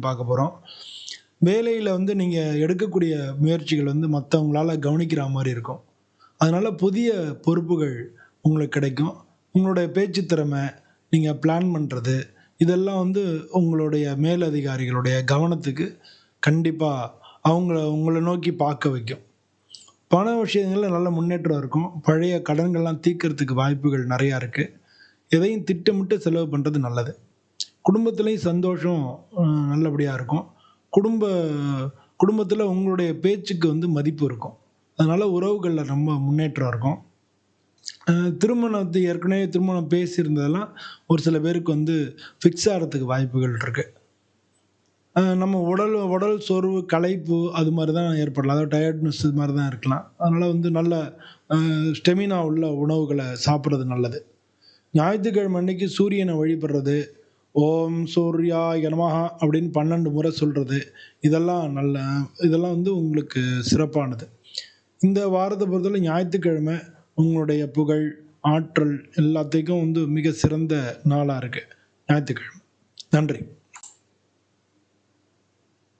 பார்க்க போகிறோம் வேலையில் வந்து நீங்கள் எடுக்கக்கூடிய முயற்சிகள் வந்து மற்றவங்களால கவனிக்கிற மாதிரி இருக்கும். அதனால் புதிய பொறுப்புகள் உங்களுக்கு கிடைக்கும். உங்களுடைய பேச்சு திறமை நீங்கள் பிளான் பண்ணுறது இதெல்லாம் வந்து உங்களுடைய மேலதிகாரிகளுடைய கவனத்துக்கு கண்டிப்பாக அவங்கள உங்களை நோக்கி பார்க்க வைக்கும். பண விஷயங்களில் நல்ல முன்னேற்றம் இருக்கும். பழைய கடன்கள்லாம் தீர்க்கறதுக்கு வாய்ப்புகள் நிறையா இருக்குது எதையும் திட்டமிட்டு செலவு பண்ணுறது நல்லது. குடும்பத்துலேயும் சந்தோஷம் நல்லபடியாக இருக்கும். குடும்ப குடும்பத்தில் உங்களுடைய பேச்சுக்கு வந்து மதிப்பு இருக்கும். அதனால் உறவுகளில் ரொம்ப முன்னேற்றம் இருக்கும். திருமணத்தை ஏற்கனவே திருமணம் பேசியிருந்ததெல்லாம் ஒரு சில பேருக்கு வந்து ஃபிக்ஸ் ஆகிறதுக்கு வாய்ப்புகள் இருக்குது நம்ம உடல் உடல் சோர்வு களைப்பு அது மாதிரி தான் ஏற்படலாம். அதாவது டயர்ட்னஸ் இது மாதிரி தான் இருக்கலாம். அதனால் வந்து நல்ல ஸ்டெமினா உள்ள உணவுகளை சாப்பிட்றது நல்லது. ஞாயிற்றுக்கிழமை அன்னைக்கு சூரியனை வழிபடுறது ஓம் சூர்யா எனமஹா அப்படின்னு பன்னெண்டு முறை சொல்கிறது இதெல்லாம் நல்ல இதெல்லாம் வந்து உங்களுக்கு சிறப்பானது. இந்த வாரத்தை பொறுத்தவரை ஞாயிற்றுக்கிழமை உங்களுடைய புகழ் ஆற்றல் எல்லாத்துக்கும் வந்து மிக சிறந்த நாளாக இருக்குது ஞாயிற்றுக்கிழமை. நன்றி.